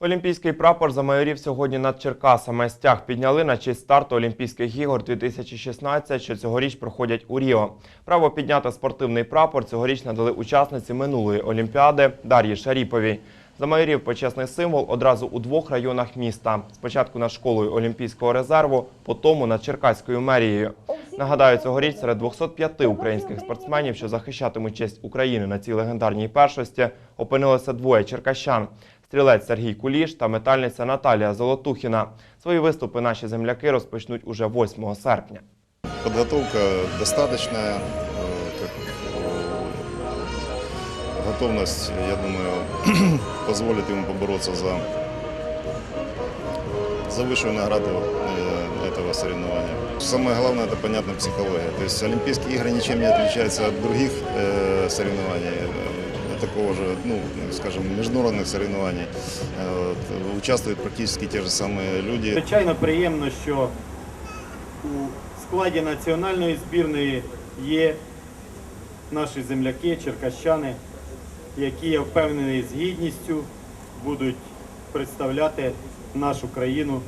Олімпійський прапор замайорів сьогодні над Черкасами. Стяг підняли на честь старту Олімпійських ігор 2016, що цьогоріч проходять у Ріо. Право підняти спортивний прапор цьогоріч надали учасниці минулої Олімпіади Дар'ї Шаріповій. Замайорів почесний символ одразу у двох районах міста. Спочатку над школою Олімпійського резерву, потім над Черкаською мерією. Нагадаю, цьогоріч серед 205 українських спортсменів, що захищатимуть честь України на цій легендарній першості, опинилося двоє черкащан Стрілець Сергій Куліш та метальниця Наталія Золотухіна. Свої виступи наші земляки розпочнуть уже 8 серпня. Подготовка достаточная, э, как, э, готовность, я думаю, позволит ему побороться за, за высшую награду э, этого соревнования. Самое главное, это понятно психология. То есть Олимпийские игры ничем не отличаются от других э, соревнований, э, такого же, ну, скажем, международных соревнований. Э, вот, участвуют практически те же самые люди. Звичайно, приємно, що у складі національної збірної є наші земляки, черкащани, які я впевнений з гідністю будуть представляти нашу країну